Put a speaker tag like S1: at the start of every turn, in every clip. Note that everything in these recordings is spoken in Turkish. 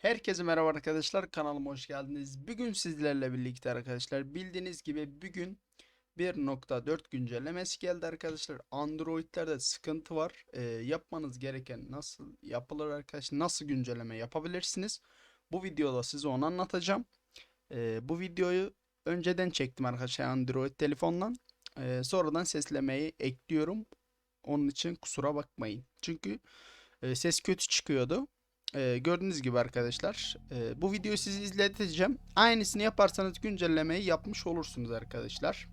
S1: Herkese merhaba arkadaşlar kanalıma hoş geldiniz. Bugün sizlerle birlikte arkadaşlar bildiğiniz gibi bugün 1.4 güncellemesi geldi arkadaşlar. Android'lerde sıkıntı var. Ee, yapmanız gereken nasıl yapılır arkadaşlar? Nasıl güncelleme yapabilirsiniz? Bu videoda size onu anlatacağım. Ee, bu videoyu önceden çektim arkadaşlar Android telefondan. Ee, sonradan seslemeyi ekliyorum. Onun için kusura bakmayın. Çünkü e, ses kötü çıkıyordu. Ee, gördüğünüz gibi arkadaşlar e, bu videoyu sizi izleteceğim. Aynısını yaparsanız güncellemeyi yapmış olursunuz arkadaşlar.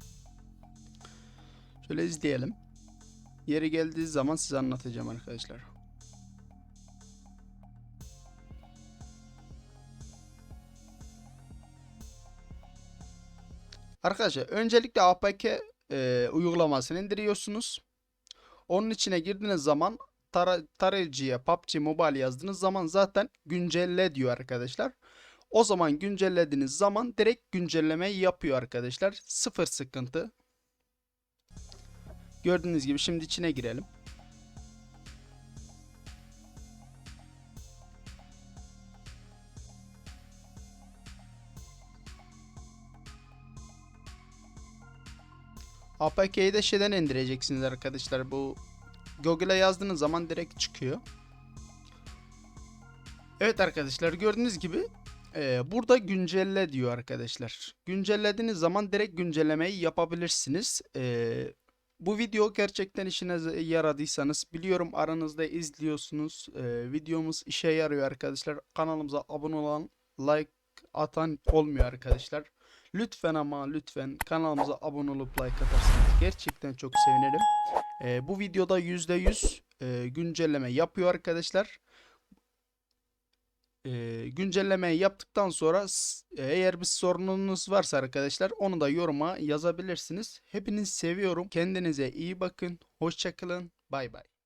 S1: Şöyle izleyelim. Yeri geldiği zaman size anlatacağım arkadaşlar. Arkadaşlar öncelikle APK e, uygulamasını indiriyorsunuz. Onun içine girdiğiniz zaman tara tarayıcıya PUBG Mobile yazdığınız zaman zaten güncelle diyor arkadaşlar. O zaman güncellediğiniz zaman direkt güncellemeyi yapıyor arkadaşlar. Sıfır sıkıntı. Gördüğünüz gibi şimdi içine girelim. APK'yi de şeyden indireceksiniz arkadaşlar. Bu Google'a yazdığınız zaman direkt çıkıyor. Evet arkadaşlar gördüğünüz gibi e, burada güncelle diyor arkadaşlar. Güncellediğiniz zaman direkt güncellemeyi yapabilirsiniz. E, bu video gerçekten işinize yaradıysanız biliyorum aranızda izliyorsunuz. E, videomuz işe yarıyor arkadaşlar. Kanalımıza abone olan like atan olmuyor arkadaşlar. Lütfen ama lütfen kanalımıza abone olup like atarsanız gerçekten çok sevinirim. Ee, bu videoda %100 e, güncelleme yapıyor arkadaşlar. Ee, güncellemeyi yaptıktan sonra eğer bir sorununuz varsa arkadaşlar onu da yoruma yazabilirsiniz. Hepinizi seviyorum. Kendinize iyi bakın. Hoşçakalın. Bay bay.